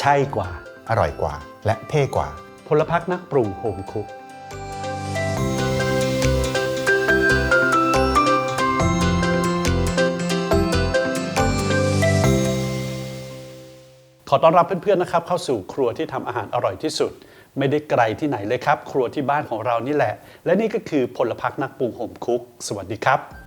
ใช่กว่า อร่อยกว่า และเท่กว่า พลพักนักปรุงโฮมคุกขอต้อนรับเพื่อนๆนะครับ เข้าสู่ครัวที่ทำอาหารอร่อยที่สุด ไม่ได้ไกลที่ไหนเลยครับ ครัวที่บ้านของเรานี่แหละ และนี่ก็คือพลพักนักปรุงโฮมคุก สวัสดีครับ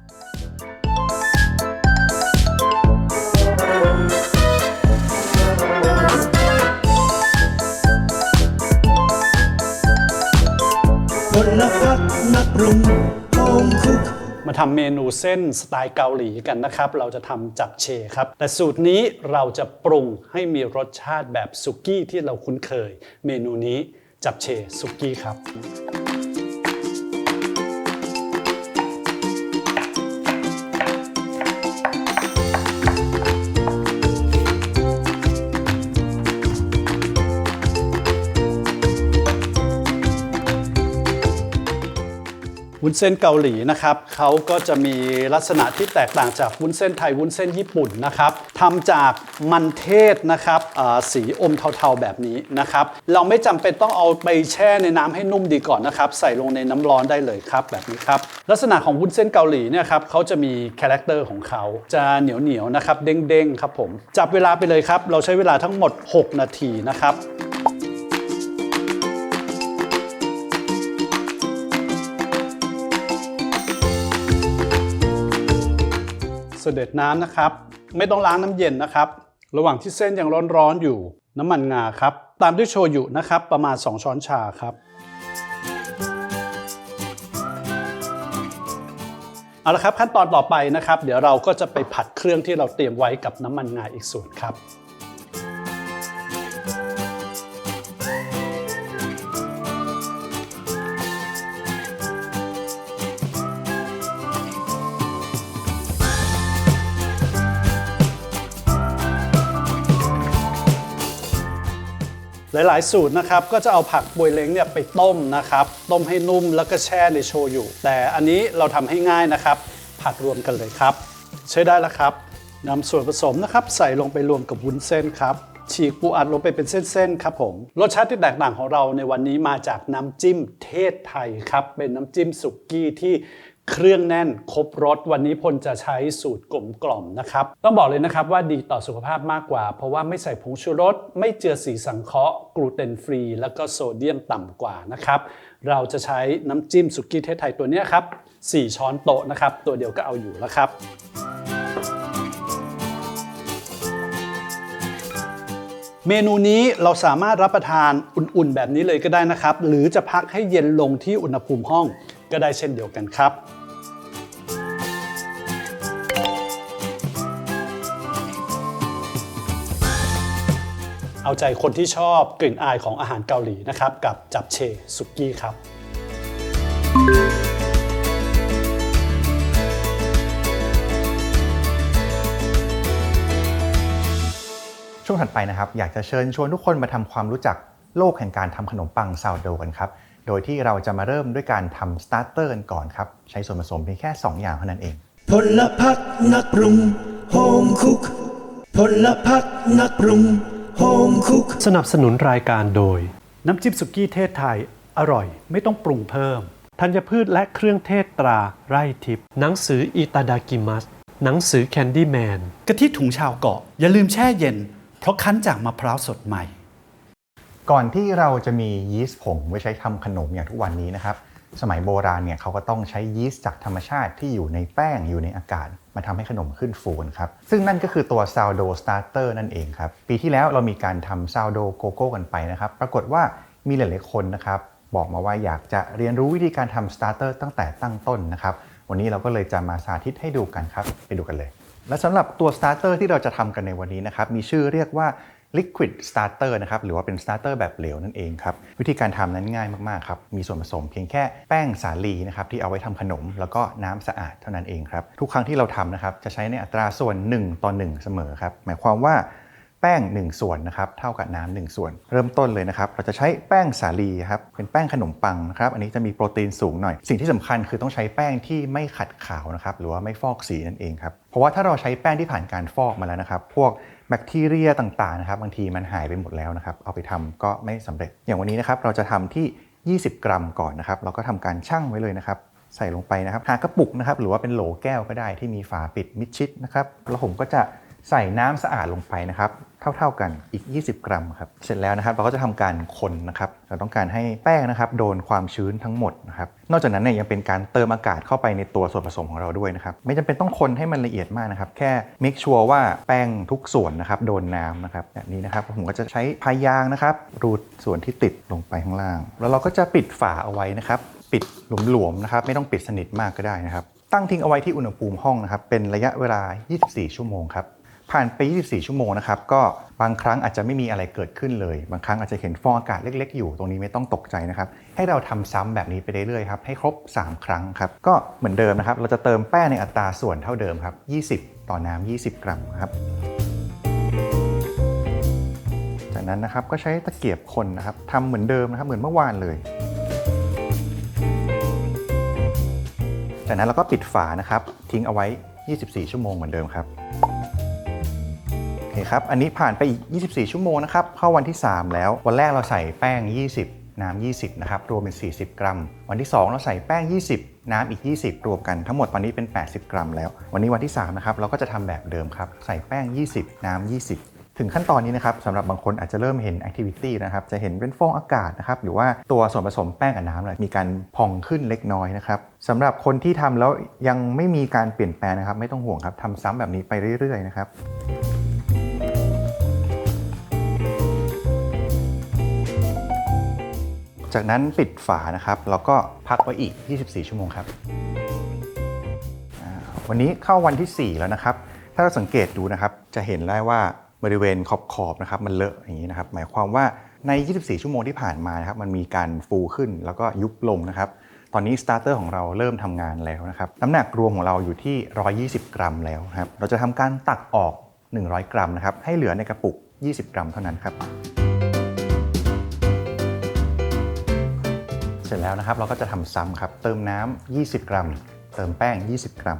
ปรุงโฮมคุกมาทำเมนูเส้นสไตล์เกาหลีกันนะครับ เราจะทำจับเชครับ แต่สูตรนี้เราจะปรุงให้มีรสชาติแบบสุกี้ที่เราคุ้นเคย เมนูนี้จับเชสุกี้ครับ วุ้นเส้นเกาหลีนะครับเขาก็จะมีลักษณะที่แตกต่างจากวุ้นเส้นไทยวุ้นเส้นญี่ปุ่นนะครับทำจากมันเทศนะครับสีอมเทาๆแบบนี้นะครับเราไม่จำเป็นต้องเอาไปแช่ในน้ำให้นุ่มดีก่อนนะครับใส่ลงในน้ำร้อนได้เลยครับแบบนี้ครับลักษณะของวุ้นเส้นเกาหลีเนี่ยครับเขาจะมีคาแรคเตอร์ของเขาจะเหนียวๆนะครับเด้งๆครับผมจับเวลาไปเลยครับเราใช้เวลาทั้งหมด 6 นาทีนะครับ เสด็จน้ำนะครับ ไม่ต้องล้างน้ำเย็นนะครับ ระหว่างที่เส้นยังร้อนๆอยู่ น้ำมันงาครับ ตามด้วยโชยุนะครับ ประมาณ 2 ช้อนชาครับเอาละครับขั้นตอนต่อไปนะครับ เดี๋ยวเราก็จะไปผัดเครื่องที่เราเตรียมไว้กับน้ำมันงาอีกส่วนครับ หลาย ๆ สูตรนะครับก็จะเอาผักบวยเล้งเนี่ยไปต้มนะครับต้มให้นุ่มแล้วก็แช่ในโชยุแต่อันนี้เราทำให้ง่ายนะครับ ผัดรวมกันเลยครับ ใช้ได้แล้วครับนำส่วนผสมนะครับใส่ลงไปรวมกับวุ้นเส้นครับฉีกปูอัดลงไปเป็นเส้นๆครับผมรสชาติที่แตกต่างของเราในวันนี้มาจากน้ำจิ้มเทศไทยครับ เป็นน้ำจิ้มสุกี้ที่ เครื่องแน่นครบรสวันนี้พลจะใช้สูตรกลมกล่อมนะครับ ต้องบอกเลยนะครับว่าดีต่อสุขภาพมากกว่า เพราะว่าไม่ใส่ผงชูรส ไม่เจือสีสังเคราะห์กลูเตนฟรี แล้วก็โซเดียมต่ำกว่านะครับ เราจะใช้น้ำจิ้มสุกี้เทศไทยตัวนี้ครับ 4 ช้อนโต๊ะนะครับ ตัวเดียวก็เอาอยู่แล้วครับเมนูนี้เราสามารถรับประทานอุ่นๆ แบบนี้เลยก็ได้นะครับ หรือจะพักให้เย็นลงที่อุณหภูมิห้องก็ได้เช่นเดียวกันครับ เอาใจคนที่ชอบกลิ่นอายของอาหารเกาหลีนะครับ กับจับเชสุกี้ครับ ช่วงถัดไปนะครับ อยากจะเชิญชวนทุกคนมาทำความรู้จักโลกแห่งการทำขนมปังซาวโดกันครับ โดยที่เราจะมาเริ่มด้วยการทำสตาร์เตอร์กันก่อนครับ ใช้ส่วนผสมเพียงแค่ 2 อย่างเท่านั้นเอง พลพักนักปรุงโฮมคุกพลพักนักปรุง โฮมคุกสนับสนุนรายการโดย น้ำจิ้มสุกี้เทศไทย อร่อยไม่ต้องปรุงเพิ่ม ธัญพืชและเครื่องเทศตราไร่ทิพย์หนังสืออิตาดากิมัส หนังสือแคนดี้แมนกะทิถุงชาวเกาะ อย่าลืมแช่เย็น เพราะคั้นจากมะพร้าวสดใหม่ ก่อนที่เราจะมียีสต์ผงไว้ใช้ทำขนมอย่างทุกวันนี้นะครับ สมัยโบราณเนี่ยเขาก็ต้องใช้ยีสต์จากธรรมชาติที่อยู่ในแป้งอยู่ในอากาศ มาทำให้ขนมขึ้นฟูนครับ ซึ่งนั่นก็คือตัวซาวโดสตาร์เตอร์นั่นเองครับ ปีที่แล้วเรามีการทำซาวโดโกโก้กันไปนะครับ ปรากฏว่ามีหลาย ๆ คนนะครับ บอกมาว่าอยากจะเรียนรู้วิธีการทำสตาร์เตอร์ตั้งแต่ตั้งต้นนะครับ วันนี้เราก็เลยจะมาสาธิตให้ดูกันครับ ไปดูกันเลย และสำหรับตัวสตาร์เตอร์ที่เราจะทำกันในวันนี้นะครับมีชื่อเรียกว่า liquid starter นะครับหรือว่าเป็น starter แบบเหลวนั่นเองครับวิธีการทำนั้นง่ายมากๆครับมีส่วนผสมเพียงแค่แป้งสาลีนะครับที่เอาไว้ทำขนม แล้วก็น้ำสะอาดเท่านั้นเองครับทุกครั้งที่เราทำนะครับจะใช้ในอัตราส่วน 1 ต่อ 1 เสมอครับหมายความว่าแป้ง 1 ส่วนนะครับเท่ากับน้ำ1ส่วน เริ่มต้นเลยนะครับ เราจะใช้แป้งสาลีครับเป็นแป้งขนมปังนะครับอันนี้จะมีโปรตีนสูงหน่อย สิ่งที่สำคัญคือต้องใช้แป้งที่ไม่ขัดขาวนะครับหรือว่าไม่ฟอกสีนั่นเองครับเพราะว่าถ้าเราใช้แป้งที่ผ่านการฟอกมาแล้วนะครับ พวก แบคทีเรียต่างๆนะครับบางทีมันหายไปหมดแล้วนะครับเอาไปทำก็ไม่สำเร็จ อย่างวันนี้นะครับเราจะทำที่ 20 กรัมก่อนนะครับ เราก็ทำการชั่งไว้เลยนะครับ ใส่ลงไปนะครับหากระปุกนะครับหรือว่าเป็นโหลแก้วก็ได้ที่มีฝาปิดมิดชิดนะครับแล้วผมก็จะ ใส่น้ำสะอาดลงไปนะครับ เท่าๆกันอีก 20 กรัมครับ เสร็จแล้วนะครับเราก็จะทำการคนนะครับ เราต้องการให้แป้งนะครับโดนความชื้นทั้งหมดนะครับ นอกจากนั้นเนี่ยยังเป็นการเติมอากาศเข้าไปในตัวส่วนผสมของเราด้วยนะครับ ไม่จำเป็นต้องคนให้มันละเอียดมากนะครับ แค่ make sure ว่าแป้งทุกส่วนนะครับโดนน้ำนะครับแบบนี้นะครับผมก็จะใช้พายางนะครับรูดส่วนที่ติดลงไปข้างล่าง แล้วเราก็จะปิดฝาเอาไว้นะครับ ปิดหลวมๆนะครับ ไม่ต้องปิดสนิทมากก็ได้นะครับ ตั้งทิ้งเอาไว้ที่อุณหภูมิห้องนะครับเป็นระยะเวลา 24 ชั่วโมงครับ ผ่านไป 24 ชั่วโมงนะครับ ก็บางครั้งอาจจะไม่มีอะไรเกิดขึ้นเลย บางครั้งอาจจะเห็นฟองอากาศเล็ก ๆ อยู่ ตรงนี้ไม่ต้องตกใจนะครับ ให้เราทำซ้ำแบบนี้ไปเรื่อยๆครับ ให้ครบ 3 ครั้งครับ ก็เหมือนเดิมนะครับ เราจะเติมแป้งในอัตราส่วนเท่าเดิมครับ 20 ต่อน้ำ20 กรัมครับ จากนั้นนะครับ ก็ใช้ตะเกียบคนนะครับทำเหมือนเดิมนะครับ เหมือนเมื่อวานเลยจากนั้นเราก็ปิดฝานะครับ ทิ้งเอาไว้ 24 ชั่วโมงเหมือนเดิมครับ เคครับ อันนี้ผ่านไปอีก 24 ชั่วโมงนะครับ เข้าวันที่ 3 แล้ว วันแรกเราใส่แป้ง 20 น้ำ 20 นะครับ รวมเป็น 40 กรัม วันที่ 2 เราใส่แป้ง 20 น้ำอีก 20 รวมกันทั้งหมดตอนนี้เป็น 80 กรัม แล้ว วันนี้วันที่ 3 นะครับ เราก็จะทำแบบเดิมครับ ใส่แป้ง 20 น้ำ 20ถึงขั้นตอนนี้นะครับสำหรับบางคนอาจจะเริ่มเห็นแอคทิวิตี้นะครับจะเห็นเป็นฟองอากาศนะครับหรือว่าตัวส่วนผสมแป้งกับน้ำเนี่ยมีการพองขึ้นเล็กน้อยนะครับสำหรับคนที่ทำแล้วยังไม่มีการเปลี่ยนแปลงนะครับ ไม่ต้องห่วงครับทำซ้ำแบบนี้ไปเรื่อยๆนะครับ จากนั้นปิดฝานะครับ แล้วก็พักไว้อีก 24 ชั่วโมงครับ วันนี้เข้าวันที่ 4 แล้วนะครับ ถ้าเราสังเกตดูนะครับ จะเห็นได้ว่าบริเวณขอบๆนะครับมันเลอะอย่างนี้นะครับ หมายความว่าใน 24 ชั่วโมงที่ผ่านมานะครับ มันมีการฟูขึ้นแล้วก็ยุบลงนะครับ ตอนนี้สตาร์เตอร์ของเราเริ่มทำงานแล้วนะครับ น้ำหนักรวมของเราอยู่ที่ 120 กรัมแล้วครับ เราจะทำการตักออก 100 กรัมนะครับ ให้เหลือในกระปุก 20 กรัมเท่านั้นครับ เสร็จแล้วนะครับเราก็จะทำซ้ำครับ เติมน้ำ 20 กรัม เติมแป้ง 20 กรัม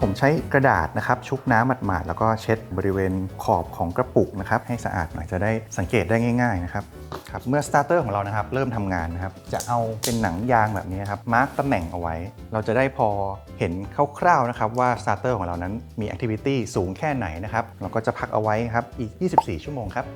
ผมใช้กระดาษนะครับชุบน้ำหมาดๆแล้วก็เช็ดบริเวณขอบของกระปุกนะครับให้สะอาดหน่อยจะได้สังเกตได้ง่าย ๆ นะครับครับเมื่อสตาร์เตอร์ของเรานะครับเริ่มทำงานนะครับจะเอาเป็นหนังยางแบบนี้ครับมาร์กตำแหน่งเอาไว้ เราจะได้พอเห็นคร่าวๆนะครับว่าสตาร์เตอร์ของเรานั้นมีแอคทิวิตี้สูงแค่ไหนนะครับเราก็จะพักเอาไว้ครับอีก 24 ชั่วโมงครับ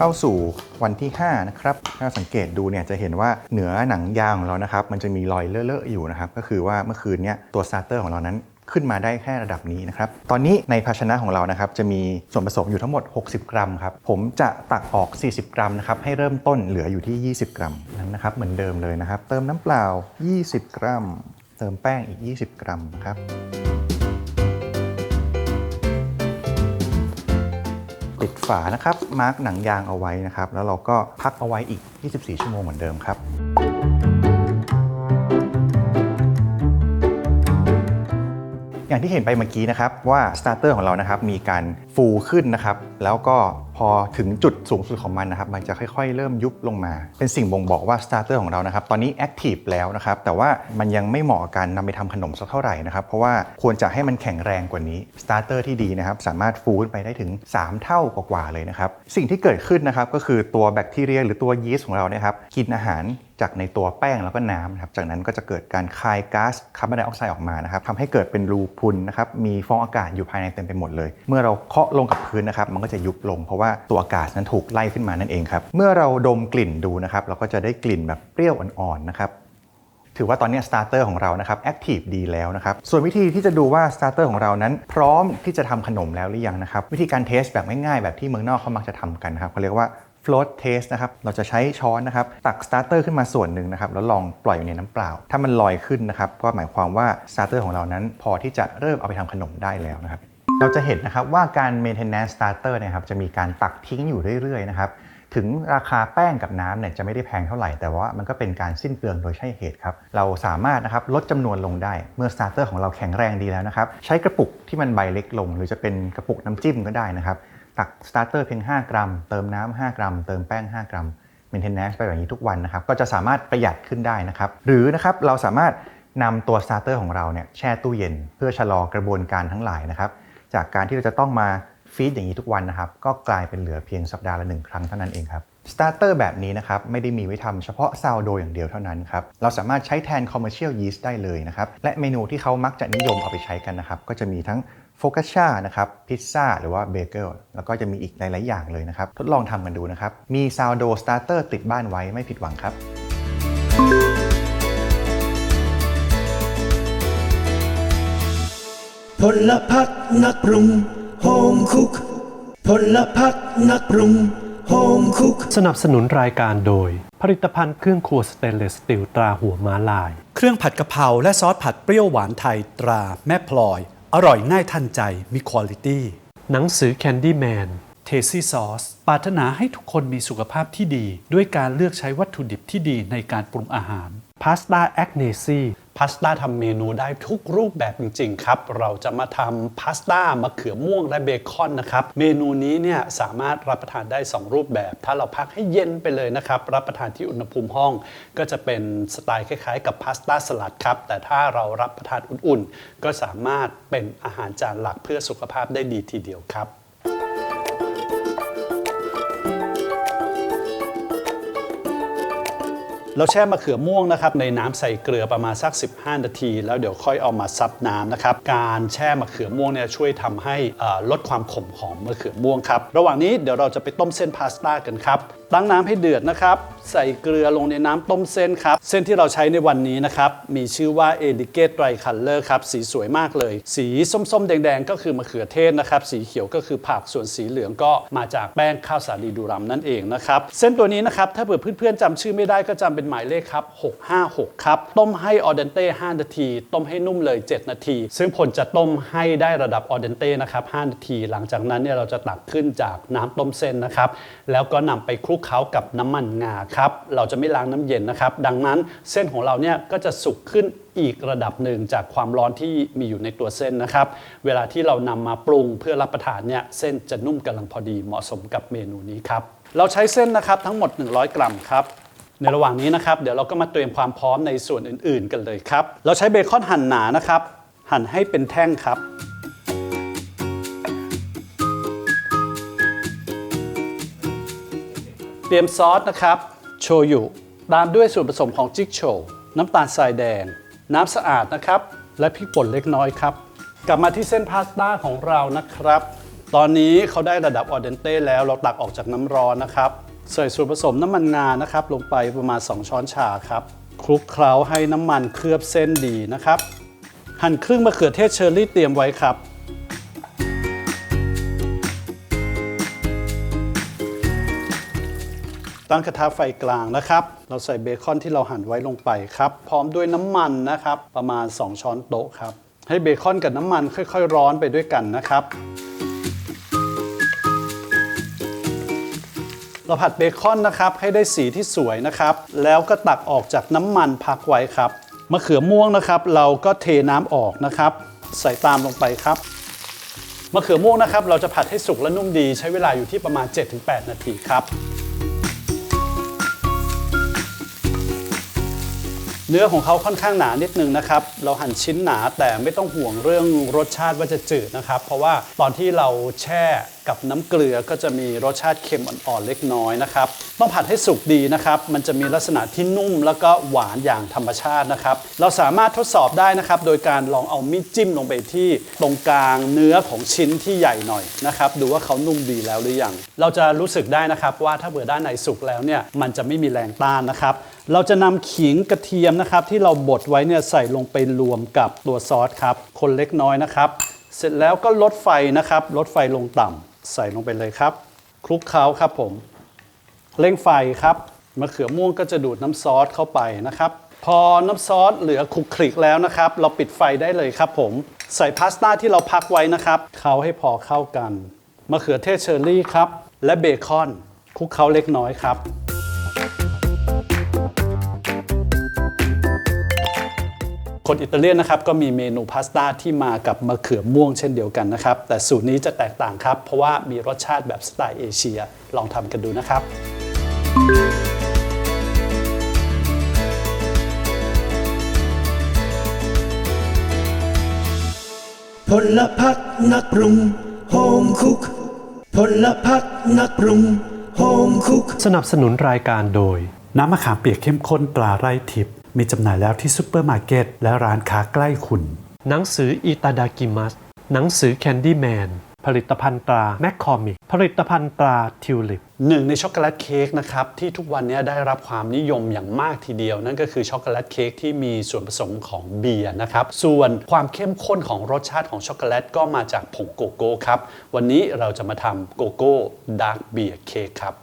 เข้าสู่วันที่ 5 นะครับ ถ้าสังเกตดูเนี่ยจะเห็นว่าเหนือหนังยางของเรานะครับ มันจะมีรอยเลอะๆอยู่นะครับ ก็คือว่าเมื่อคืนเนี้ยตัวสตาเตอร์ของเรานั้นขึ้นมาได้แค่ระดับนี้นะครับ ตอนนี้ในภาชนะของเรานะครับจะมีส่วนผสมอยู่ทั้งหมด 60 กรัมครับ ผมจะตักออก 40 กรัมนะครับให้เริ่มต้นเหลืออยู่ที่ 20 กรัมนั้นนะครับเหมือนเดิมเลยนะครับ เติมน้ำเปล่า 20 กรัม เติมแป้งอีก 20 กรัมนะครับ ปิดฝานะครับ มาร์กหนังยางเอาไว้นะครับ แล้วเราก็พักเอาไว้อีก 24 ชั่วโมงเหมือนเดิมครับ อย่างที่เห็นไปเมื่อกี้นะครับว่าสตาร์เตอร์ของเรานะครับมีการฟูขึ้นนะครับแล้วก็พอถึงจุดสูงสุดของมันนะครับมันจะค่อยๆ เริ่มยุบลงมา เป็นสิ่งบ่งบอกว่าสตาร์เตอร์ของเรานะครับตอนนี้แอคทีฟแล้วนะครับแต่ว่ามันยังไม่เหมาะกับการนำไปทำขนมสักเท่าไหร่นะครับเพราะว่าควรจะให้มันแข็งแรงกว่านี้สตาร์เตอร์ที่ดีนะครับสามารถฟูขึ้นไปได้ถึง 3 เท่ากว่าๆเลยนะครับสิ่งที่เกิดขึ้นนะครับก็คือตัวแบคทีเรีย หรือตัวยีสต์ของเราเนี่ยครับกินอาหาร จากในตัวแป้งแล้วก็น้ำนะครับ จากนั้นก็จะเกิดการคายก๊าซคาร์บอนไดออกไซด์ออกมานะครับทำให้เกิดเป็นรูพุนนะครับ มีฟองอากาศอยู่ภายในเต็มไปหมดเลย เมื่อเราเคาะลงกับพื้นนะครับ มันก็จะยุบลง เพราะว่าตัวอากาศนั้นถูกไล่ขึ้นมานั่นเองครับ เมื่อเราดมกลิ่นดูนะครับ เราก็จะได้กลิ่นแบบเปรี้ยวอ่อนๆนะครับ ถือว่าตอนนี้สตาร์เตอร์ของเรานะครับแอคทีฟดีแล้วนะครับ ส่วนวิธีที่จะดูว่าสตาร์เตอร์ของเรานั้น พร้อมที่จะทำขนมแล้วหรือยังนะครับ วิธีการเทสแบบง่ายๆแบบที่เมืองนอกเขามักจะทำกันนะครับเขาเรียกว่า float test นะครับ เราจะใช้ช้อนนะครับ ตักสตาร์เตอร์ขึ้นมาส่วนหนึ่งนะครับ แล้วลองปล่อยอยู่ในน้ำเปล่า ถ้ามันลอยขึ้นนะครับ ก็หมายความว่าสตาร์เตอร์ของเรานั้น พอที่จะเริ่มเอาไปทำขนมได้แล้วนะครับ เราจะเห็นนะครับว่าการ maintenance starter นยครับ จะมีการตักทิ้งอยู่เรื่อยๆนะครับ ถึงราคาแป้งกับน้ำเนี่ยจะไม่ได้แพงเท่าไหร่ แต่ว่ามันก็เป็นการสิ้นเปลืองโดยใช่เหตุครับ เราสามารถนะครับลดจำนวนลงได้ เมื่อ starter ของเราแข็งแรงดีแล้วนะครับ ใช้กระปุกที่มันใบเล็กลง หรือจะเป็นกระปุกน้ำจิ้มก็ได้นะครับ ตัก starter เพียง 5 กรัม เติมน้ำ5กรัม เติมแป้ง 5 กรัม maintenance ไปแบบนี้ทุกวันนะครับ ก็จะสามารถประหยัดขึ้นได้นะครับ หรือนะครับเราสามารถนำตัว starter ของเราเนี่ยแช่ตู้เย็น เพื่อชะลอกระบวนการทั้งหลายนะครับ จากการที่เราจะต้องมาฟีดอย่างนี้ทุกวันนะครับ ก็กลายเป็นเหลือเพียงสัปดาห์ละหนึ่งครั้งเท่านั้นเองครับสตาร์เตอร์แบบนี้นะครับไม่ได้มีไว้ทำเฉพาะซาวโดอย่างเดียวเท่านั้นครับ เราสามารถใช้แทน commercial yeast ได้เลยนะครับ และเมนูที่เขามักจะนิยมเอาไปใช้กันนะครับ ก็จะมีทั้ง โฟกัชชานะครับพิซซ่าหรือว่าเบเกิลแล้วก็จะมีอีกหลาย ๆ อย่างเลยนะครับ ทดลองทำกันดูนะครับ มีซาวโดสตาร์เตอร์ติดบ้านไว้ไม่ผิดหวังครับ พลพักนักปรุงโฮมคุกพลพักนักปรุงโฮมคุกสนับสนุนรายการโดย ผลิตภัณฑ์เครื่องครัวสเตนเลสสตีลตราหัวม้าลาย เครื่องผัดกะเพราและซอสผัดเปรี้ยวหวานไทยตราแม่พลอย อร่อยง่ายทันใจมีคุณลิตี้หนังสือ Candyman เทซี่ซอสปรารถนาให้ทุกคนมีสุขภาพที่ดี ด้วยการเลือกใช้วัตถุดิบที่ดีในการปรุงอาหารพาสต้าแอคเนซี่ พาสต้าทำเมนูได้ทุกรูปแบบจริงๆครับ เราจะมาทำพาสต้ามะเขือม่วงและเบคอนนะครับ เมนูนี้เนี่ยสามารถรับประทานได้ 2 รูปแบบ ถ้าเราพักให้เย็นไปเลยนะครับ รับประทานที่อุณหภูมิห้อง ก็จะเป็นสไตล์คล้ายๆ กับพาสต้าสลัดครับ แต่ถ้าเรารับประทานอุ่นๆ ก็สามารถเป็นอาหารจานหลักเพื่อสุขภาพได้ดีทีเดียวครับ เราแช่มะเขือม่วงนะครับในน้ำใส่เกลือประมาณสัก 15 นาที แล้วเดี๋ยวค่อยเอามาซับน้ำนะครับการแช่มะเขือม่วงเนี่ยช่วยทำให้ลดความขมของมะเขือม่วงครับระหว่างนี้เดี๋ยวเราจะไปต้มเส้นพาสต้ากันครับ ตั้งน้ำให้เดือดนะครับ ใส่เกลือลงในน้ำต้มเส้นครับ เส้นที่เราใช้ในวันนี้นะครับ มีชื่อว่าเอดิเกตไตรคัลเลอร์ครับ สีสวยมากเลย สีส้มๆ แดงๆ ก็คือมะเขือเทศนะครับ สีเขียวก็คือผัก ส่วนสีเหลืองก็มาจากแป้งข้าวสาลีดูรัมนั่นเองนะครับ เส้นตัวนี้นะครับ ถ้าเผื่อเพื่อนๆจำชื่อไม่ได้ก็จำเป็นหมายเลขครับ 656 ครับ ต้มให้ออเดนเต้5นาที ต้มให้นุ่มเลย 7 นาที ซึ่งผลจะต้มให้ได้ระดับออเดนเต้นะครับ5นาที หลังจากนั้นเนี่ยเราจะตักขึ้นจากน้ำต้มเส้นนะครับ แล้วก็นำไปคลุกเคล้ากับน้ำมันงาครับเราจะไม่ล้างน้ำเย็นนะครับ ดังนั้นเส้นของเราเนี่ยก็จะสุกขึ้นอีกระดับหนึ่งจากความร้อนที่มีอยู่ในตัวเส้นนะครับ เวลาที่เรานำมาปรุงเพื่อรับประทานเนี่ยเส้นจะนุ่มกำลังพอดีเหมาะสมกับเมนูนี้ครับเราใช้เส้นนะครับทั้งหมด 100 กรัมครับในระหว่างนี้นะครับเดี๋ยวเราก็มาเตรียมความพร้อมในส่วนอื่น ๆ กันเลยครับ เราใช้เบคอนหั่นหนานะครับ หั่นให้เป็นแท่งครับ เตรียมซอสนะครับ โชยุ ตามด้วยส่วนผสมของจิ๊กโชว์น้ำตาลทรายแดง น้ำสะอาดนะครับ และพริกป่นเล็กน้อยครับ กลับมาที่เส้นพาสต้าของเรานะครับ ตอนนี้เขาได้ระดับออเดนเต้แล้วเราตักออกจากน้ำร้อนนะครับใส่ส่วนผสมน้ำมันงานะครับ ลงไปประมาณ 2 ช้อนชาครับคลุกเคล้าให้น้ำมันเคลือบเส้นดีนะครับ หั่นครึ่งมะเขือเทศเชอร์รี่เตรียมไว้ครับ ตั้งกระทะไฟกลางนะครับ เราใส่เบคอนที่เราหั่นไว้ลงไปครับ พร้อมด้วยน้ำมันนะครับ ประมาณ 2 ช้อนโต๊ะครับ ให้เบคอนกับน้ำมันค่อยๆ ร้อนไปด้วยกันนะครับ เราผัดเบคอนนะครับ ให้ได้สีที่สวยนะครับ แล้วก็ตักออกจากน้ำมันพักไว้ครับมะเขือม่วงนะครับ เราก็เทน้ำออกนะครับ ใส่ตามลงไปครับมะเขือม่วงนะครับ เราจะผัดให้สุกและนุ่มดีใช้เวลาอยู่ที่ประมาณ 7-8 นาทีครับ เนื้อของเขาค่อนข้างหนานิดนึงนะครับ เราหั่นชิ้นหนาแต่ไม่ต้องห่วงเรื่องรสชาติว่าจะจืดนะครับ เพราะว่าตอนที่เราแช่ กับน้ำเกลือก็จะมีรสชาติเค็มอ่อนๆเล็กน้อยนะครับต้องผัดให้สุกดีนะครับมันจะมีลักษณะที่นุ่มแล้วก็หวานอย่างธรรมชาตินะครับ เราสามารถทดสอบได้นะครับโดยการลองเอามีดจิ้มลงไปที่ตรงกลางเนื้อของชิ้นที่ใหญ่หน่อยนะครับดูว่าเขานุ่มดีแล้วหรือยังเราจะรู้สึกได้นะครับว่าถ้าเผื่อด้านในสุกแล้วเนี่ยมันจะไม่มีแรงต้านนะครับเราจะนำขิงกระเทียมนะครับที่เราบดไว้เนี่ยใส่ลงไปรวมกับตัวซอสครับคนเล็กน้อยนะครับ เสร็จแล้วก็ลดไฟนะครับลดไฟลงต่ำ ใส่ลงไปเลยครับ คลุกเคล้าครับผม เร่งไฟครับมะเขือม่วงก็จะดูดน้ำซอสเข้าไปนะครับ พอน้ำซอสเหลือคลุกคลิกแล้วนะครับ เราปิดไฟได้เลยครับผม ใส่พาสต้าที่เราพักไว้นะครับเคล้าให้พอเข้ากันมะเขือเทศเชอร์รี่ครับ และเบคอนคลุกเคล้าเล็กน้อยครับ คนอิตาเลียนนะครับก็มีเมนูพาสต้าที่มากับมะเขือม่วงเช่นเดียวกันนะครับ แต่สูตรนี้จะแตกต่างครับ เพราะว่ามีรสชาติแบบสไตล์เอเชีย ลองทำกันดูนะครับพลพักนักปรุงโฮมคุกพลพักนักปรุงโฮมคุกสนับสนุนรายการโดย น้ำมะขามเปียกเข้มข้นตราไร่ทิพย์ มีจำหน่ายแล้วที่ซูเปอร์มาร์เก็ตและร้านค้าใกล้คุณ หนังสืออิตาดากิมัสหนังสือแคนดี้แมนผลิตภัณฑ์ตราแมคคอมิกผลิตภัณฑ์ตราทิวลิปหนึ่งในช็อกโกแลตเค้กนะครับที่ทุกวันนี้ได้รับความนิยมอย่างมากทีเดียว นั่นก็คือช็อกโกแลตเค้กที่มีส่วนผสมของเบียร์นะครับส่วนความเข้มข้นของรสชาติของช็อกโกแลตก็มาจากผงโกโก้ครับวันนี้เราจะมาทำโกโก้ดาร์กเบียร์เค้กครับ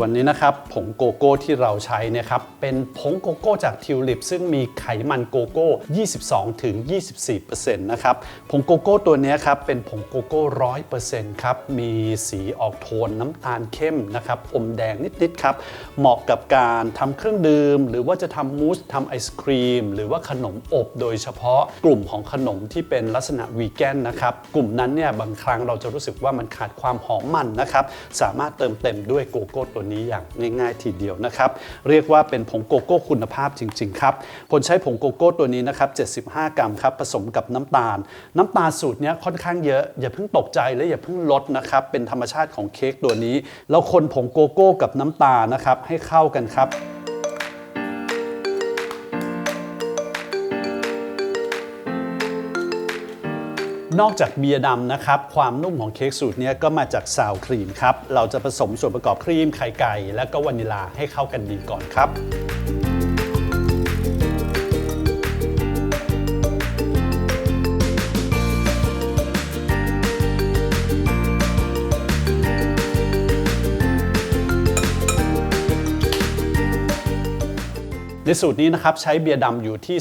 วันนี้นะครับผงโกโก้ที่เราใช้นี่ยครับเป็นผงโกโก้จากทิวลิป ซึ่งมีไขมันโกโก้ 22-24%นะครับผงโกโก้ตัวนี้ครับเป็นผงโกโก้ 100%ครับมีสีออกโทนน้ำตาลเข้มนะครับอมแดงนิด ๆ ครับ เหมาะกับการทำเครื่องดื่ม หรือว่าจะทำมูสทำไอศครีม หรือว่าขนมอบโดยเฉพาะกลุ่มของขนมที่เป็นลักษณะวีแกนนะครับกลุ่มนั้นเนี่ยบางครั้งเราจะรู้สึกว่ามันขาดความหอมมันนะครับสามารถเติมเต็มด้วยโกโก้ตัวนี้อย่างง่ายๆทีเดียวนะครับ เรียกว่าเป็นผงโกโก้คุณภาพจริง ๆ ครับผลใช้ผงโกโก้ตัวนี้นะครับ 75 กรัมครับผสมกับน้ำตาล น้ำตาลสูตรนี้ค่อนข้างเยอะ อย่าเพิ่งตกใจและอย่าเพิ่งลดนะครับเป็นธรรมชาติของเค้กตัวนี้ แล้วคนผงโกโก้กับน้ำตาลนะครับให้เข้ากันครับ นอกจากเบียร์ดำนะครับ ความนุ่มของเค้กสูตรนี้ก็มาจากซาวครีมครับ เราจะผสมส่วนประกอบครีมไข่ไก่ และก็วานิลาให้เข้ากันดีก่อนครับ ในสูตรนี้นะครับใช้เบียร์ดำอยู่ที่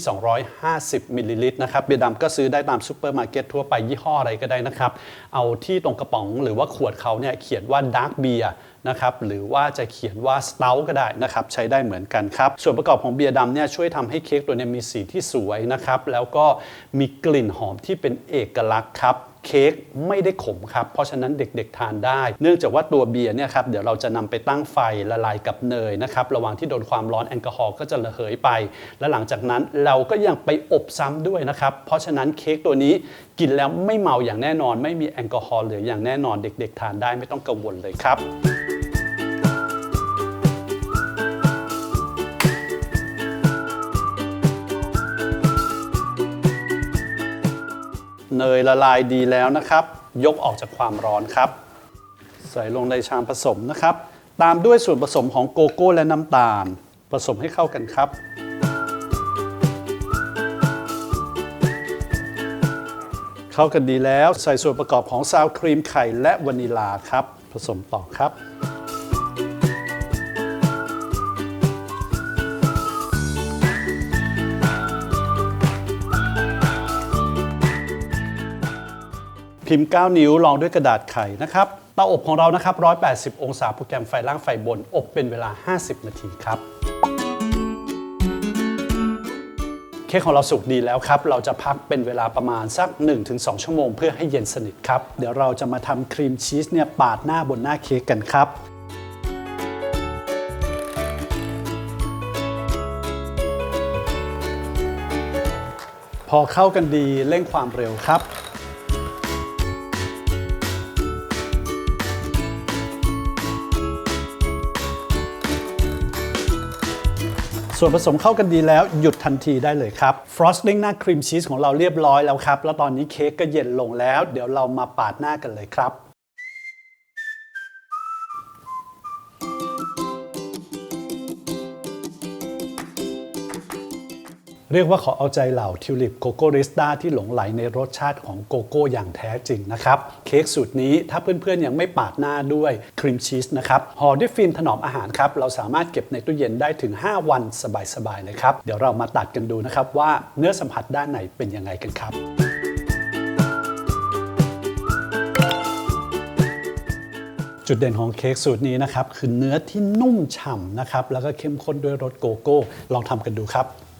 250มิลลิลิตรนะครับเบียร์ดำก็ซื้อได้ตามซูเปอร์มาร์เก็ตทั่วไปยี่ห้ออะไรก็ได้นะครับเอาที่ตรงกระป๋องหรือว่าขวดเขาเนี่ยเขียนว่าดาร์กเบียร์นะครับหรือว่าจะเขียนว่าสเต u ก็ได้นะครับใช้ได้เหมือนกันครับส่วนประกอบของเบียร์ดำเนี่ยช่วยทำให้เค้กตัวนี้มีสีที่สวยนะครับแล้วก็มีกลิ่นหอมที่เป็นเอกลักษณ์ครับ เค้กไม่ได้ขมครับ เพราะฉะนั้นเด็กๆทานได้ เนื่องจากว่าตัวเบียร์เนี่ยครับเดี๋ยวเราจะนำไปตั้งไฟละลายกับเนยนะครับระหว่างที่โดนความร้อนแอลกอฮอล์ก็จะระเหยไป และหลังจากนั้นเราก็ยังไปอบซ้ำด้วยนะครับเพราะฉะนั้นเค้กตัวนี้กินแล้วไม่เมาอย่างแน่นอน ไม่มีแอลกอฮอล์เหลืออย่างแน่นอนเด็ก ๆ ทานได้ไม่ต้องกังวลเลยครับ เนยละลายดีแล้วนะครับ ยกออกจากความร้อนครับ ใส่ลงในชามผสมนะครับ ตามด้วยส่วนผสมของโกโก้และน้ำตาล ผสมให้เข้ากันครับ เข้ากันดีแล้วใส่ส่วนประกอบของซาวครีมไข่และวานิลาครับ ผสมต่อครับ พิมพ์ 9 นิ้วรองด้วยกระดาษไข่นะครับเตาอบของเรานะครับ 180 องศาโปรแกรมไฟล่างไฟบน อบเป็นเวลา 50 นาทีครับ เค้กของเราสุกดีแล้วครับ เราจะพักเป็นเวลาประมาณสัก 1-2 ชั่วโมงเพื่อให้เย็นสนิทครับ เดี๋ยวเราจะมาทำครีมชีสเนี่ยปาดหน้าบนหน้าเค้กกันครับพอเข้ากันดีเร่งความเร็วครับ ส่วนผสมเข้ากันดีแล้วหยุดทันทีได้เลยครับฟรอสติ้งหน้าครีมชีสของเราเรียบร้อยแล้วครับ แล้วตอนนี้เค้กก็เย็นลงแล้ว เดี๋ยวเรามาปาดหน้ากันเลยครับ เรียกว่าขอเอาใจเหล่าทิวลิปโกโก้ริสตาที่หลงไหลในรสชาติของโกโก้อย่างแท้จริงนะครับ เค้กสูตรนี้ถ้าเพื่อนๆ ยังไม่ปาดหน้าด้วยครีมชีสนะครับห่อด้วยฟิล์มถนอมอาหารครับ เราสามารถเก็บในตู้เย็นได้ถึง 5 วันสบายๆนะครับ เดี๋ยวเรามาตัดกันดูนะครับว่าเนื้อสัมผัสด้านไหนเป็นยังไงกันครับจุดเด่นของเค้กสูตรนี้นะครับ คือเนื้อที่นุ่มฉ่ำนะครับ แล้วก็เข้มข้นด้วยรสโกโก้ ลองทำกันดูครับ